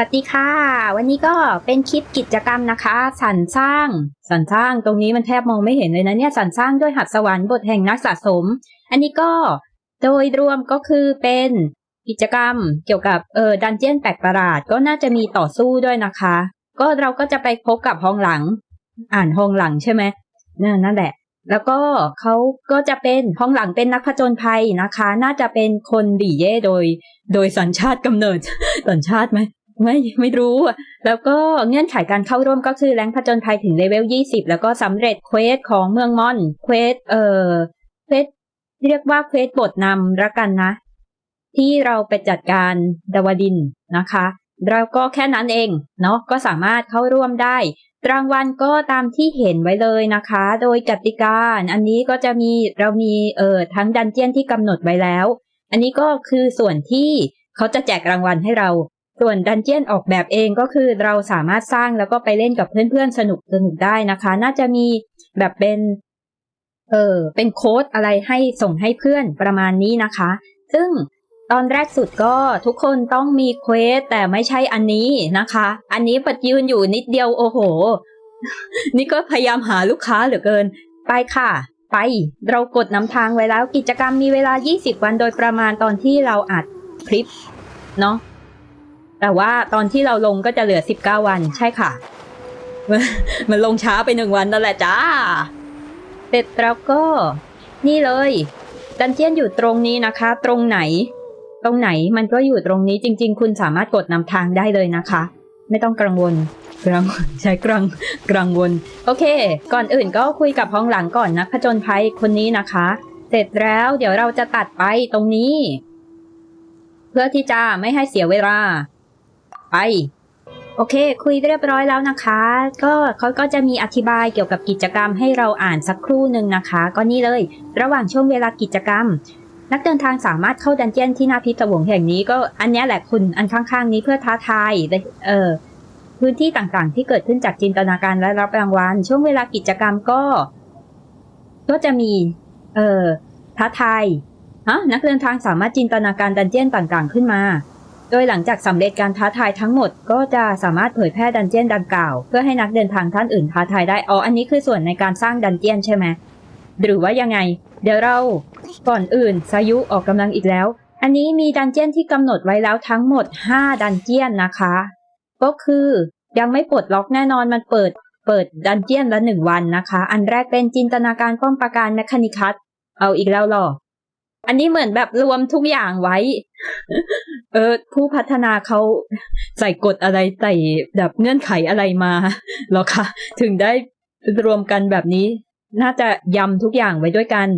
สวัสดีค่ะ วันนี้ก็เป็นคลิปกิจกรรมนะคะสรรสร้างสรรสร้างตรงนี้มันแทบมองไม่เห็นเลยนะเนี่ยสรรสร้างด้วยหัดสวรรค์บทแห่งนักสะสม อันนี้ก็โดยรวมก็คือเป็นกิจกรรมเกี่ยวกับเออดันเจียนแปลกประหลาดก็น่าจะมีต่อสู้ด้วยนะคะ ก็เราก็จะไปพบกับห้องหลัง อ่านห้องหลังใช่ไหมนั่นนั่นแหละ แล้วก็เขาก็จะเป็นห้องหลังเป็นนักผจญภัยนะคะ น่าจะเป็นคนดีเย่โดย โดยสัญชาติกำเนิดสัญชาติไหม ไม่ไม่รู้ แล้วก็เงื่อนไขการเข้าร่วมก็คือแรงผจญภัยถึงเลเวล 20 แล้วก็สำเร็จเควสของเมืองมอนเควสเอ่อเควสเรียกว่าเควสบทนำละกันนะ ที่เราไปจัดการดาวดินนะคะเราก็แค่นั้นเองเนาะก็สามารถเข้าร่วมได้ รางวัลก็ตามที่เห็นไว้เลยนะคะ โดยกติกาอันนี้ก็จะมีเรามีเอ่อทั้งดันเจียนที่กำหนดไว้แล้ว อันนี้ก็คือส่วนที่เขาจะแจกรางวัลให้เรา ส่วนดันเจียนออกแบบเองก็คือเราสามารถสร้างแล้วก็ไปเล่นกับเพื่อนๆสนุกสนุกได้นะคะ น่าจะมีแบบเป็นเออเป็นโค้ดอะไรให้ส่งให้เพื่อนประมาณนี้นะคะ ซึ่งตอนแรกสุดก็ทุกคนต้องมีเควสแต่ไม่ใช่อันนี้นะคะ อันนี้ปัดยืนอยู่นิดเดียวโอ้โห นี่ก็พยายามหาลูกค้าเหลือเกิน ไปค่ะ ไป เรากดนำทางไว้แล้วกิจกรรมมีเวลา 20 วันโดยประมาณตอนที่เราอัดคลิป เนาะ แต่ว่าตอนที่เราลงก็จะเหลือ 19 วันใช่ค่ะ มันลงช้าไปหนึ่งวันนั่นแหละจ้า เสร็จแล้วก็ นี่เลย ดันเจียนอยู่ตรงนี้นะคะ ตรงไหน ตรงไหนมันก็อยู่ตรงนี้จริง ๆ คุณสามารถกดนำทางได้เลยนะคะ ไม่ต้องกังวลกังวลใช้กังกังวลโอเค ก่อนอื่นก็คุยกับห้องหลังก่อนนะผจญภัยคนนี้นะคะ เสร็จแล้วเดี๋ยวเราจะตัดไปตรงนี้ เพื่อที่จะไม่ให้เสียเวลา ไป โอเค คุยเรียบร้อยแล้วนะคะ ก็เขาก็จะมีอธิบายเกี่ยวกับกิจกรรมให้เราอ่านสักครู่หนึ่งนะคะ ก็นี่เลย ระหว่างช่วงเวลากิจกรรม นักเดินทางสามารถเข้าดันเจียนที่หน้าพิศวงแห่งนี้ก็อันนี้แหละคุณอันข้างๆ นี้เพื่อท้าทายเออพื้นที่ต่างๆ ที่เกิดขึ้นจากจินตนาการและรับรางวัลช่วงเวลากิจกรรมก็ ก็จะมี เออท้าทายฮะนักเดินทางสามารถจินตนาการดันเจียนต่างๆ ขึ้นมา โดยหลังจากสำเร็จการท้าทายทั้งหมด ก็จะสามารถเผยแพร่ดันเจียนดังกล่าว เพื่อให้นักเดินทางท่านอื่นท้าทายได้ อ๋อ อันนี้คือส่วนในการสร้างดันเจียนใช่ไหม หรือว่ายังไง เดี๋ยวเรา ก่อนอื่นสายุออกกำลังอีกแล้ว อันนี้มีดันเจียนที่กำหนดไว้แล้วทั้งหมด 5 ดันเจียนนะคะ ก็คือยังไม่ปลดล็อกแน่นอนมันเปิด เปิดดันเจียนละหนึ่งวันนะคะ อันแรกเป็นจินตนาการป้อมปราการแมคคานิคัสเอาอีกแล้วหรอ อันนี้เหมือนแบบรวมทุกอย่างไว้ เออ ผู้พัฒนาเขาใส่กฎอะไรใส่แบบเงื่อนไขอะไรมาหรอคะถึงได้รวมกันแบบนี้ น่าจะยำทุกอย่างไว้ด้วยกัน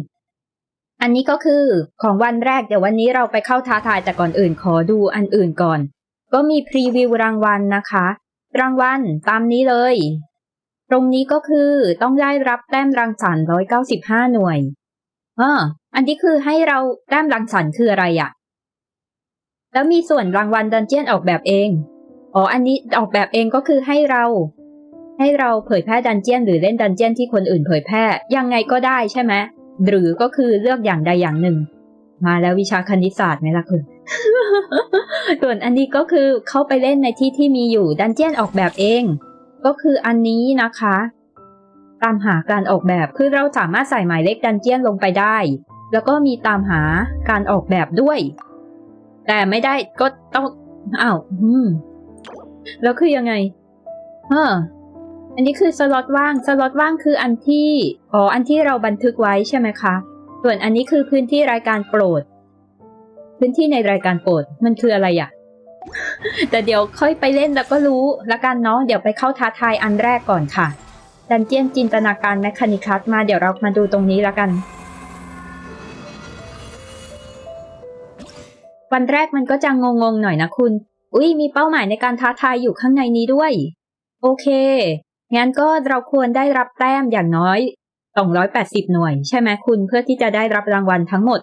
อันนี้ก็คือของวันแรกเดี๋ยววันนี้เราไปเข้าท้าทายแต่ก่อนอื่นขอดูอันอื่นก่อน ก็มีพรีวิวรางวัลนะคะ รางวัลตามนี้เลย ตรงนี้ก็คือต้องได้รับแต้มรังสรรค์195 หน่วยอ่า อันนี้คือให้เราแต้มรังสรรค์คืออะไรอะแล้วมีส่วนรางวัลดันเจียนออกแบบเอง อ๋อ อันนี้ออกแบบเองก็คือให้เรา ให้เราเผยแพร่ดันเจียนหรือเล่นดันเจียนที่คนอื่นเผยแพร่ ยังไงก็ได้ใช่ไหม หรือก็คือเลือกอย่างใดอย่างหนึ่ง มาแล้ววิชาคณิตศาสตร์ไหมล่ะคุณส่วนอันนี้ก็คือเข้าไปเล่นในที่ที่มีอยู่ดันเจียนออกแบบเอง ก็คืออันนี้นะคะ ตามหาการออกแบบคือเราสามารถใส่หมายเลขดันเจียนลงไปได้ แล้วก็มีตามหาการออกแบบด้วย แต่ไม่ได้ก็ต้องอ้าวอืมแล้วคือยังไงเอออันนี้คือสล็อตว่างสล็อตว่างคืออันที่อ๋ออันที่เราบันทึกไว้ใช่ไหมคะส่วนอันนี้คือพื้นที่รายการโปรด พื้นที่ในรายการโปรดมันคืออะไรอะแต่เดี๋ยวค่อยไปเล่นแล้วก็รู้ละกันเนาะเดี๋ยวไปเข้าท้าทายอันแรกก่อนค่ะดันเจียนจินตนาการแมคคานิคัสมาเดี๋ยวเรามาดูตรงนี้ละกัน วันแรกมันก็จะงงๆหน่อยนะคุณ อุ้ยมีเป้าหมายในการท้าทายอยู่ข้างในนี้ด้วย โอเค งั้นก็เราควรได้รับแต้มอย่างน้อย 280 หน่วย ใช่ไหมคุณเพื่อที่จะได้รับรางวัลทั้งหมด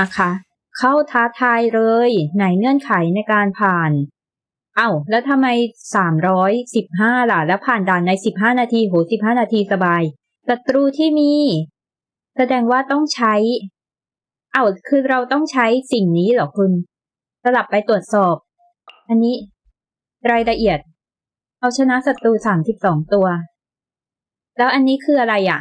นะคะ เข้าท้าทายเลย ไหนเงื่อนไขในการผ่าน เอา้า แล้วทำไม 315 ล่ะ แล้วผ่านด่านใน 15 นาที โห 15 นาทีสบายศัตรูที่มี แสดงว่าต้องใช้ เอา้าคือเราต้องใช้สิ่งนี้เหรอคุณสลับไปตรวจสอบ อันนี้ รายละเอียด เอาชนะศัตรูสามสิบสองตัว แล้วอันนี้คืออะไรอะ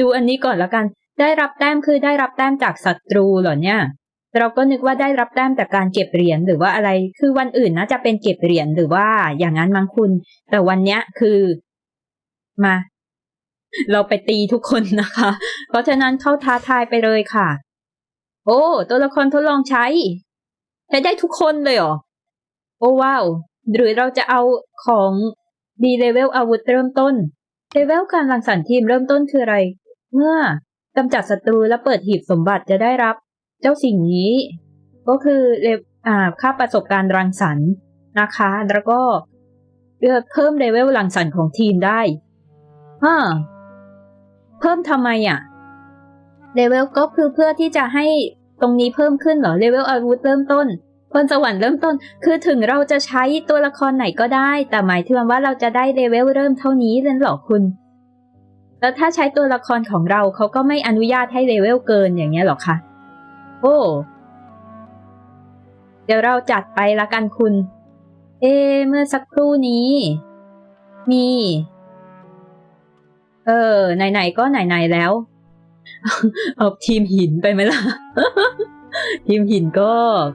ดูอันนี้ก่อนแล้วกัน ได้รับแต้มคือได้รับแต้มจากศัตรูเหรอเนี่ย เราก็นึกว่าได้รับแต้มจากการเก็บเหรียญหรือว่าอะไร คือวันอื่นน่าจะเป็นเก็บเหรียญหรือว่าอย่างนั้นมั้งคุณ แต่วันเนี้ยคือ มา เราไปตีทุกคนนะคะ เพราะฉะนั้นเข้าท้าทายไปเลยค่ะ โอ้ ตัวละครทดลองใช้ ใช้ได้ทุกคนเลยเหรอ โอ้ว้าว หรือเราจะเอาของดีเลเวลอาวุธเริ่มต้นเลเวลการรังสรรค์ทีมเริ่มต้นคืออะไร เมื่อกำจัดศัตรูและเปิดหีบสมบัติจะได้รับ เจ้าสิ่งนี้ ก็คือเลอ่าค่าประสบการณ์รังสรรค์นะคะ แล้วก็เลือกเพิ่มเลเวลรังสรรค์ของทีมได้ฮะ เพิ่มทำไมอะเลเวลก็คือเพื่อที่จะให้ตรงนี้เพิ่มขึ้นเหรอเลเวลอาวุธเริ่มต้นพรสวรรค์เริ่มต้น คือถึงเราจะใช้ตัวละครไหนก็ได้ แต่หมายถึงว่าเราจะได้เลเวลเริ่มเท่านี้นั่นหรอคุณ แล้วถ้าใช้ตัวละครของเราเขาก็ไม่อนุญาตให้เลเวลเกินอย่างเงี้ยหรอคะ โอ้ เดี๋ยวเราจัดไปละกันคุณ เอ เมื่อสักครู่นี้ มี เออ ไหนๆก็ไหนๆแล้ว เอาทีมหินไปไหมล่ะ ทีมหินก็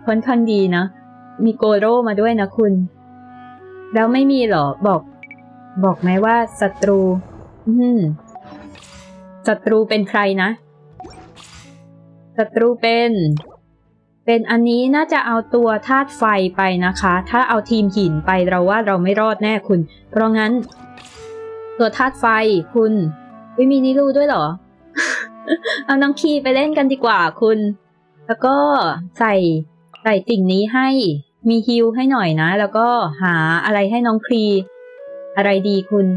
ค่อนข้างดีนะ มีโกโร่มาด้วยนะคุณ แล้วไม่มีหรอ บอก บอกไหมว่าศัตรู อืมศัตรูเป็นใครนะ ศัตรูเป็น เป็นอันนี้น่าจะเอาตัวธาตุไฟไปนะคะ ถ้าเอาทีมหินไปเราว่าเราไม่รอดแน่คุณ เพราะงั้น ตัวธาตุไฟคุณวิมีนิรูด้วยเหรอ เอาน้องคีไปเล่นกันดีกว่าคุณ แล้วก็ใส่ใส่สิ่งนี้ให้มีฮิลให้หน่อยนะ แล้วก็หาอะไรให้น้องครี อะไรดีคุณ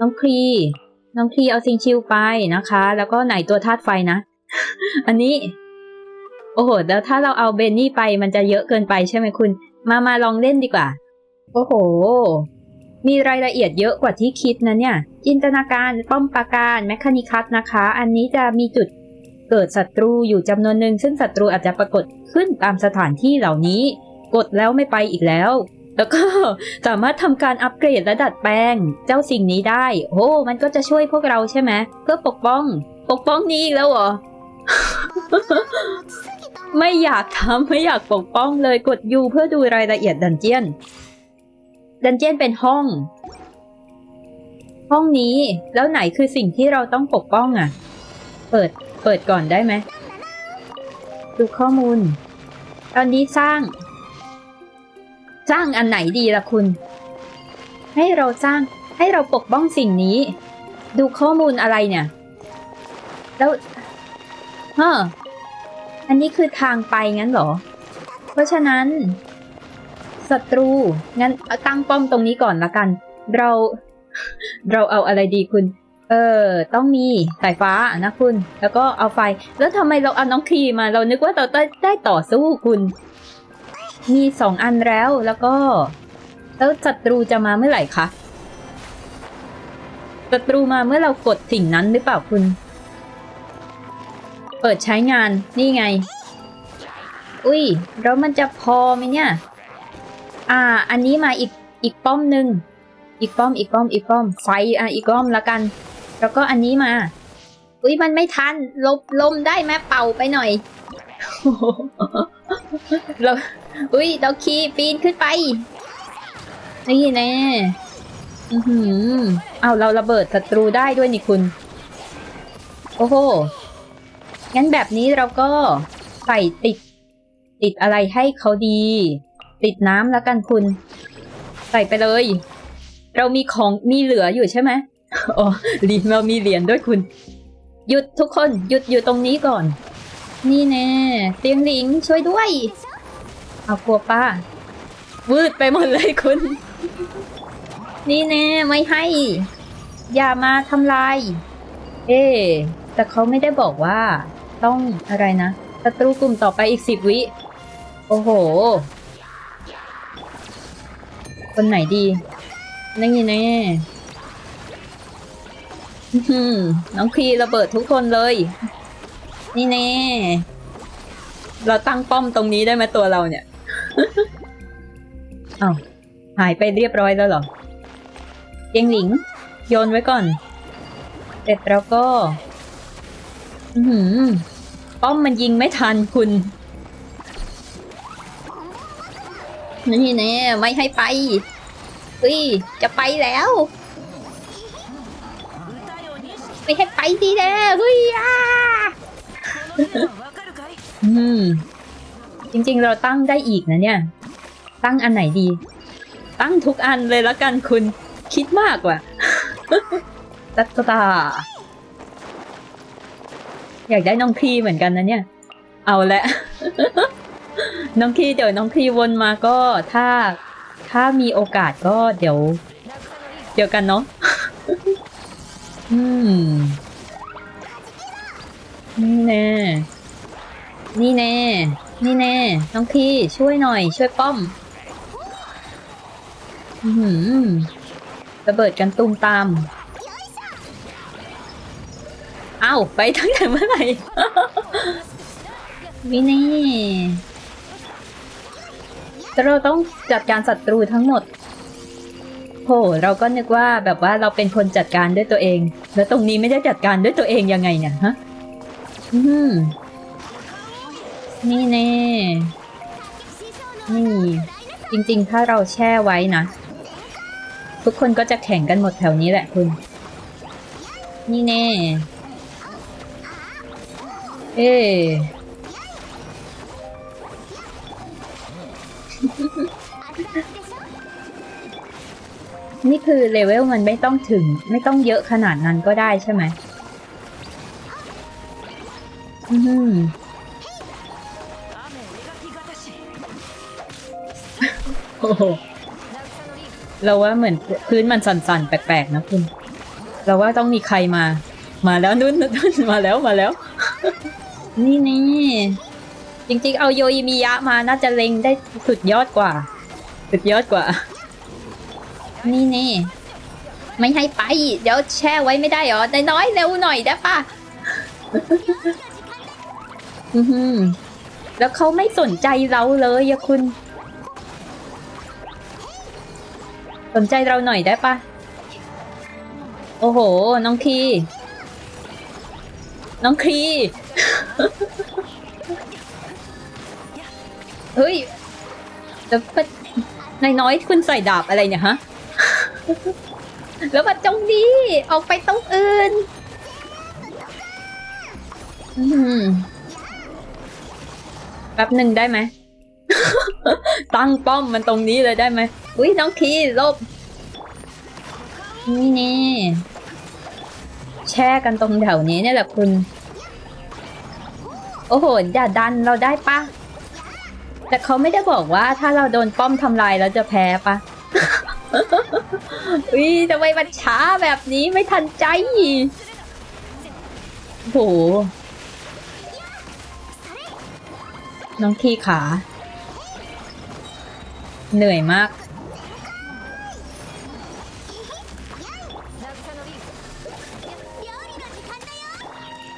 น้องครี น้องครีเอาซิงชิลไปนะคะ แล้วก็ไหนตัวธาตุไฟนะ อันนี้ โอ้โห แล้วถ้าเราเอาเบนนี่ไปมันจะเยอะเกินไปใช่ไหมคุณ มามาลองเล่นดีกว่า โอ้โห มีรายละเอียดเยอะกว่าที่คิดนะเนี่ย จินตนาการป้อมปราการแมคานิคัสนะคะ อันนี้จะมีจุดเกิดศัตรูอยู่จำนวนหนึ่ง ซึ่งศัตรูอาจจะปรากฏขึ้นตามสถานที่เหล่านี้ กดแล้วไม่ไปอีกแล้ว แล้วก็สามารถทำการอัปเกรดและดัดแปลง เจ้าสิ่งนี้ได้ โอ้มันก็จะช่วยพวกเราใช่ไหมเพื่อปกป้อง ปกป้องนี้อีกแล้วเหรอไม่อยากทำไม่อยากปกป้องเลยกดยูเพื่อดูรายละเอียดดันเจียน ดันเจียนเป็นห้อง ห้องนี้แล้วไหนคือสิ่งที่เราต้องปกป้องอะ เปิดเปิดก่อนได้ไหมดูข้อมูล ตอนนี้สร้าง สร้างอันไหนดีล่ะคุณ ให้เราสร้างให้เราปกป้องสิ่งนี้ ดูข้อมูลอะไรเนี่ย แล้วเฮ้ออันนี้คือทางไปงั้นเหรอ เพราะฉะนั้น ศัตรู งั้นตั้งป้อมตรงนี้ก่อนละกัน เรา เราเอาอะไรดีคุณ เออ ต้องมีสายฟ้านะคุณ แล้วก็เอาไฟ แล้วทำไมเราเอาน้องครีมา เรานึกว่าเราได้ได้ต่อสู้คุณ มีสองอันแล้ว แล้วก็ แล้วศัตรูจะมาเมื่อไหร่คะศัตรูมาเมื่อเรากดสิ่งนั้นหรือเปล่าคุณ เปิดใช้งาน นี่ไง อุ้ยแล้วมันจะพอไหมเนี่ย อ่า อันนี้มาอีกอีกป้อมหนึ่งอีกป้อมอีกป้อมอีกป้อมไฟอะอีกป้อมละกัน แล้วก็อันนี้มา อุ้ยมันไม่ทันลบลมได้ไหมเป่าไปหน่อยเราอุ้ยเราขี่ปีนขึ้นไป นี่แน่อือหือเอาเราระเบิดศัตรูได้ด้วยนี่คุณ โอ้โห งั้นแบบนี้เราก็ใส่ติด ติดอะไรให้เขาดี ติดน้ำแล้วกันคุณ ใส่ไปเลย เรามีของมีเหลืออยู่ใช่ไหมอ๋อลีเรามีเหรียญด้วยคุณ หยุดทุกคนหยุดอยู่ตรงนี้ก่อน นี่แน่เตียงหลิงช่วยด้วย เอากลัวป้าวืดไปหมดเลยคุณ นี่แน่ไม่ให้ อย่ามาทำลาย เอ๊แต่เขาไม่ได้บอกว่า ต้องอะไรนะศัตรูกลุ่มต่อไปอีกสิบวิ โอ้โห คนไหนดี นั่นไงแน่อื้อหือน้องครีระเบิดทุกคนเลย นี่แน่ เราตั้งป้อมตรงนี้ได้ไหมตัวเราเนี่ยอ้าวหายไปเรียบร้อยแล้วเหรอเตียงหลิง โยนไว้ก่อน เสร็จแล้วก็ อือหือป้อมมันยิงไม่ทันคุณ นี่แน่ไม่ให้ไปเฮ้ยจะไปแล้วไม่ให้ไปดีแน่เฮ้ยอะอืมจริงๆเราตั้งได้อีกนะเนี่ย ตั้งอันไหนดี ตั้งทุกอันเลยแล้วกันคุณคิดมากว่ะตัตตา อยากได้น้องพีเหมือนกันนะเนี่ย เอาละ น้องพีเดี๋ยวน้องพีวนมาก็ถ้าถ้ามีโอกาสก็เดี๋ยว เดียวกันเนาะอืมนี่แน่นี่แน่นี่แน่น้องพี่ช่วยหน่อย ช่วยป้อมอือหือระเบิดกันตุ้มตามเอ้าไปตั้งแต่เมื่อไหร่วินี่ แต่เราต้องจัดการศัตรูทั้งหมดโหเราก็นึกว่าแบบว่าเราเป็นคนจัดการด้วยตัวเอง แล้วตรงนี้ไม่ได้จัดการด้วยตัวเองยังไงเนี่ยฮะอืมนี่แน่นี่ จริงๆ ถ้าเราแช่ไว้นะ ทุกคนก็จะแข่งกันหมดแถวนี้แหละคุณ นี่แน่ เอ๊ นี่คือเลเวลมันไม่ต้องถึง ไม่ต้องเยอะขนาดนั้นก็ได้ใช่ไหมอืมโอ้โหเราว่าเหมือนพื้นมันสั่นๆ แปลกๆ นะคุณ เราว่าต้องมีใครมา มาแล้วนุ่นนุ่นมาแล้วมาแล้ว นี่นี่ จริงๆ เอาโยอิมิยะมาน่าจะเล็งได้สุดยอดกว่า สุดยอดกว่า นี่นี่ไม่ให้ไป เดี๋ยวแช่ไว้ไม่ได้หรอน้อยๆเร็วหน่อยได้ปะอือหือแล้วเขาไม่สนใจเราเลยอะคุณ สนใจเราหน่อยได้ปะโอ้โห น้องคี น้องคี เฮ้ยแล้วนายน้อยคุณใส่ดาบอะไรเนี่ยฮะ แล้วมาจงดีออกไปตรงอื่นอืมแป๊บหนึ่งได้ไหม ตั้งป้อมมันตรงนี้เลยได้ไหมอุ้ยน้องคีลบ นี่นี่แช่กันตรงแถวนี้เนี่ยแหละคุณ โอ้โหอย่าดันเราได้ปะ แต่เขาไม่ได้บอกว่าถ้าเราโดนป้อมทำลายเราจะแพ้ปะอุ้ยทำไมมันช้าแบบนี้ไม่ทันใจโอ้โหน้องทีขา เหนื่อยมาก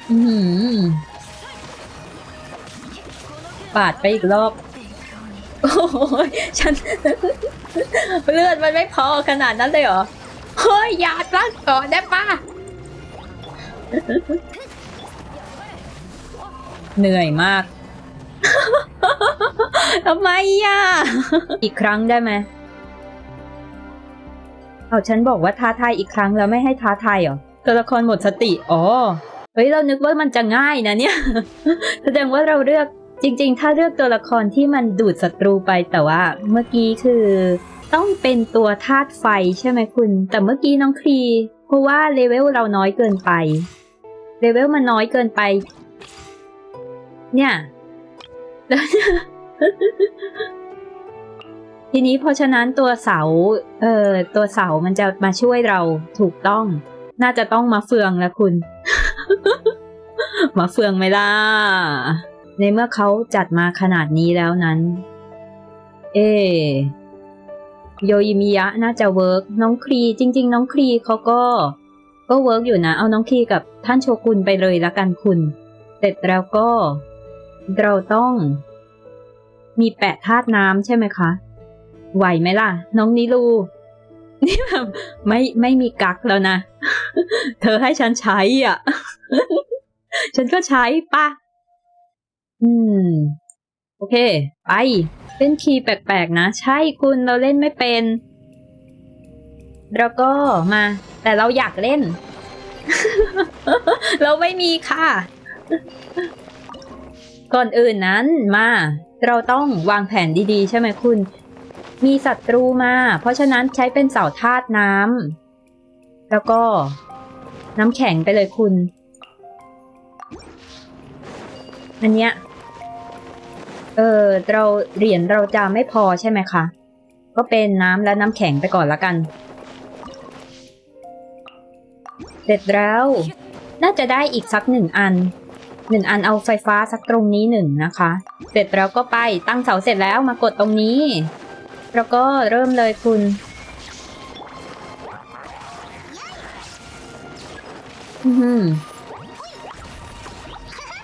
อือหือปาดไปอีกรอบ โอ้ยฉัน เลือดมันไม่พอขนาดนั้นเลยเหรอ เฮ้ยอย่าตั้งก่อนได้ปะเหนื่อยมาก ทำไมอะ อีกครั้งได้ไหมเอาฉันบอกว่าท้าทายอีกครั้งแล้วไม่ให้ท้าทายเหรอ ตัวละครหมดสติ อ๋อ เฮ้ย เรานึกว่ามันจะง่ายนะเนี่ย แสดงว่าเราเลือก จริงๆ ถ้าเลือกตัวละครที่มันดูดศัตรูไปแต่ว่าเมื่อกี้คือ ต้องเป็นตัวธาตุไฟใช่ไหมคุณ แต่เมื่อกี้น้องครีเพราะว่าเลเวลเราน้อยเกินไปเลเวลมันน้อยเกินไป เนี่ยแล้วทีนี้เพราะฉะนั้นตัวเสา เอ่อ ตัวเสามันจะมาช่วยเราถูกต้อง น่าจะต้องมาเฟืองแล้วคุณ มาเฟืองไหมล่ะ ในเมื่อเขาจัดมาขนาดนี้แล้วนั้น เอโยอิมิยะน่าจะเวิร์กน้องครีจริง ๆ น้องครีเขาก็ ก็เวิร์กอยู่นะ เอาน้องครีกับท่านโชกุนไปเลยละกันคุณ เสร็จแล้วก็ เราต้อง มีแปะธาตุน้ำใช่ไหมคะ ไหวไหมล่ะ น้องนิลู นี่แบบไม่ไม่มีกักแล้วนะ เธอให้ฉันใช้อะ ฉันก็ใช้ปะ อืม โอเค ไป เล่นคีย์แปลกๆนะ ใช่คุณเราเล่นไม่เป็น แล้วก็มา แต่เราอยากเล่น เราไม่มีค่ะ ก่อนอื่นนั้นมา เราต้องวางแผนดีๆ ใช่ไหมคุณ มีศัตรูมา เพราะฉะนั้นใช้เป็นเสาธาตุน้ำแล้วก็น้ำแข็งไปเลยคุณ อันเนี้ย เออเราเหรียญเราจะไม่พอใช่ไหมคะ ก็เป็นน้ำและน้ำแข็งไปก่อนละกัน เสร็จแล้ว น่าจะได้อีกสักหนึ่งอันหนึ่งอันเอาไฟฟ้าสักตรงนี้หนึ่งนะคะ เสร็จแล้วก็ไปตั้งเสาเสร็จแล้วมากดตรงนี้ แล้วก็เริ่มเลยคุณ อือหือ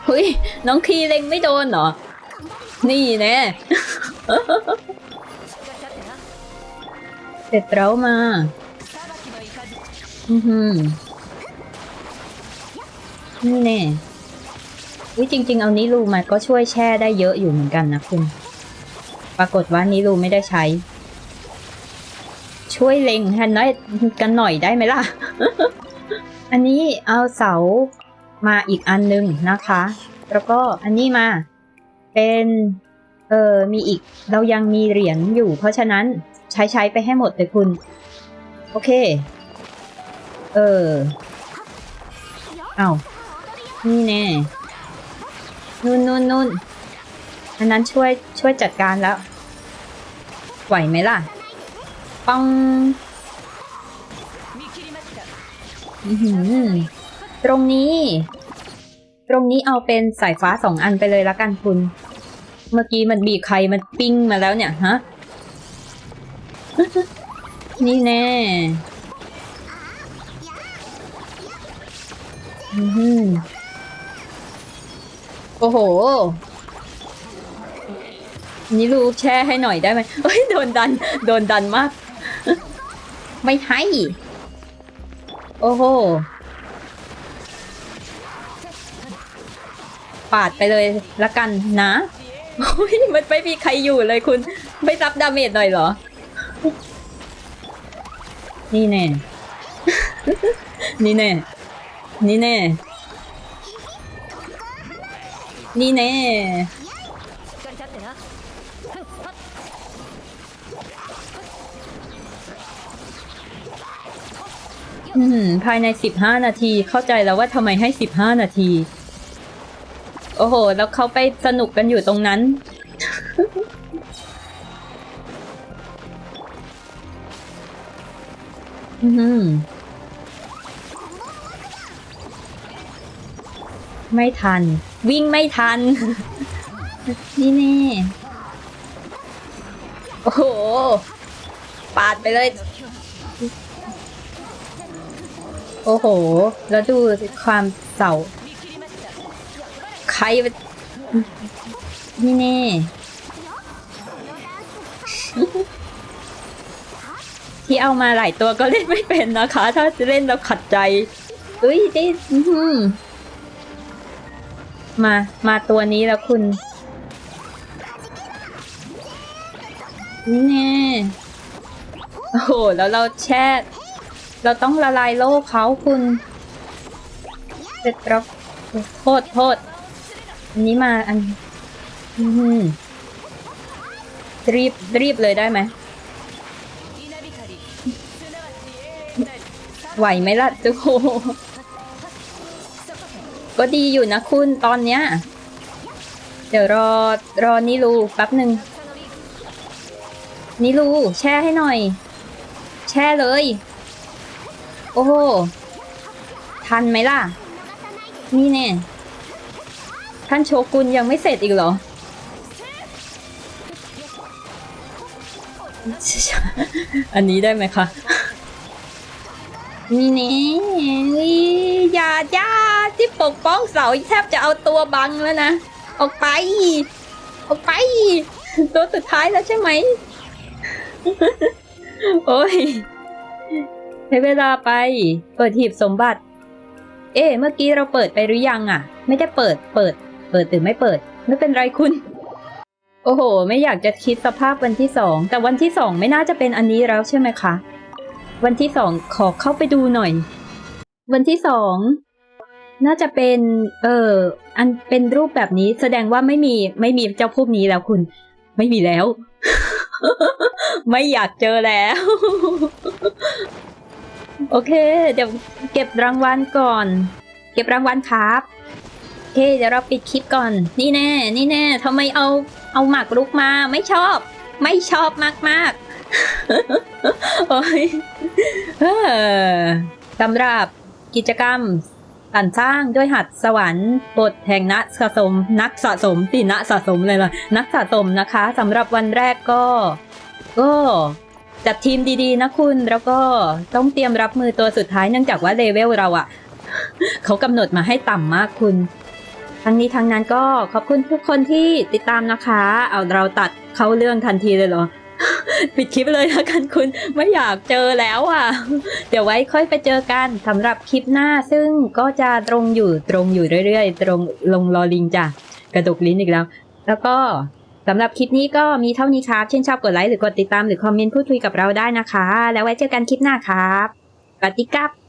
เฮ้ยน้องคีเล็งไม่โดนเหรอ นี่แน่เสร็จแล้วมา อือหือนี่แน่วิจริง ๆ เอานิลูมาก็ช่วยแช่ได้เยอะอยู่เหมือนกันนะคุณ ปรากฏว่านิลูไม่ได้ใช้ ช่วยเล็งกันน้อยกันหน่อยได้ไหมล่ะ อันนี้เอาเสามาอีกอันนึงนะคะ แล้วก็อันนี้มา เป็นเออมีอีกเรายังมีเหรียญอยู่ เพราะฉะนั้นใช้ใช้ไปให้หมดเลยคุณ โอเค เออเอานี่แน่นู่นนู่นนู่นอันนั้นช่วยช่วยจัดการแล้ว ไหวไหมล่ะปังอือหือตรงนี้ ตรงนี้เอาเป็นสายฟ้าสองอันไปเลยละกันคุณ เมื่อกี้มันมีบใครมันปิ้งมาแล้วเนี่ยฮะ นี่แน่อือหือโอ้โห นี่ลูกแช่ให้หน่อยได้ไหมเฮ้ยโดนดัน โดนดันมาก ไม่ให้ โอ้โห ปาดไปเลยละกันนะโอ้ยมันไม่มีใครอยู่เลยคุณ ไม่รับดาเมจหน่อยเหรอ นี่แน่ นี่แน่ นี่แน่ นี่แน่อืมภายในสิบห้านาทีเข้าใจแล้วว่าทำไมให้สิบห้านาที โอ้โห แล้วเขาไปสนุกกันอยู่ตรงนั้น อืมไม่ทัน วิ่งไม่ทัน นี่แน่โอ้โห ปาดไปเลย โอ้โห แล้วดูความเสา รไปนี่แน่ที่เอามาหลายตัวก็เล่นไม่เป็นนะคะ ถ้าจะเล่นแล้วขัดใจเอ้ยได้อื้อหือมา มาตัวนี้แล้วคุณ นี่แน่โอ้โห แล้วเราแช่ เราต้องละลายโลกเขาคุณเสร็จแล้วโทษโทษ อันนี้มาอันรีบรีบเลยได้ไหมไหวไหมล่ะจูโหก็ดีอยู่นะคุณตอนเนี้ย เดี๋ยวรอรอนิลูแป๊บหนึ่งนิลูแช่ให้หน่อย แช่เลย โอ้โหทันไหมล่ะ นี่แน่ ท่านโชกุนยังไม่เสร็จอีกเหรอ อันนี้ได้ไหมคะนี่นี่อยาจ้าที่ปกป้องเสาแทบจะเอาตัวบังแล้วนะ ออกไป ออกไป ตัวสุดท้ายแล้วใช่ไหม โอ้ยใช้เวลาไป เปิดหีบสมบัติ เอ๊ะเมื่อกี้เราเปิดไปหรือยังอะ ไม่ได้เปิด เปิด เปิดหรือไม่เปิด ไม่เป็นไรคุณ โอ้โห ไม่อยากจะคิดสภาพวันที่สอง แต่วันที่สองไม่น่าจะเป็นอันนี้แล้วใช่ไหมคะ วันที่สองขอเข้าไปดูหน่อย วันที่สองน่าจะเป็น เอออันเป็นรูปแบบนี้แสดงว่าไม่มีไม่มีเจ้าพวกนี้แล้วคุณ ไม่มีแล้ว ไม่อยากเจอแล้ว โอเค เดี๋ยวเก็บรางวัลก่อน เก็บรางวัลครับ เคเดี๋ยวเราปิดคลิปก่อน นี่แน่ นี่แน่ทำไมเอาเอาหมากรุกมาไม่ชอบ ไม่ชอบมากมากโอ้ยสำหรับกิจกรรมสรรสร้างด้วยหัดสวรรค์บทแห่งนักสะสม นักสะสมสินักสะสมเลยล่ะ นักสะสมนะคะสำหรับวันแรกก็ ก็จัดทีมดีๆ นะคุณ แล้วก็ต้องเตรียมรับมือตัวสุดท้ายเนื่องจากว่าเลเวลเราอะเขากำหนดมาให้ต่ำมากคุณ ทั้งนี้ทั้งนั้นก็ขอบคุณทุกคนที่ติดตามนะคะ เอาเราตัดเข้าเรื่องทันทีเลยเหรอ ปิดคลิปเลยแล้วกันคุณไม่อยากเจอแล้วอะ เดี๋ยวไว้ค่อยไปเจอกันสำหรับคลิปหน้าซึ่งก็จะตรงอยู่ตรงอยู่เรื่อยๆ ตรงลงรอลิงจ้ะกระดกลิ้นอีกแล้ว แล้วก็สำหรับคลิปนี้ก็มีเท่านี้ครับเช่นชอบกดไลค์หรือกดติดตามหรือคอมเมนต์พูดคุยกับเราได้นะคะ แล้วไว้เจอกันคลิปหน้าครับสวัสดีครับ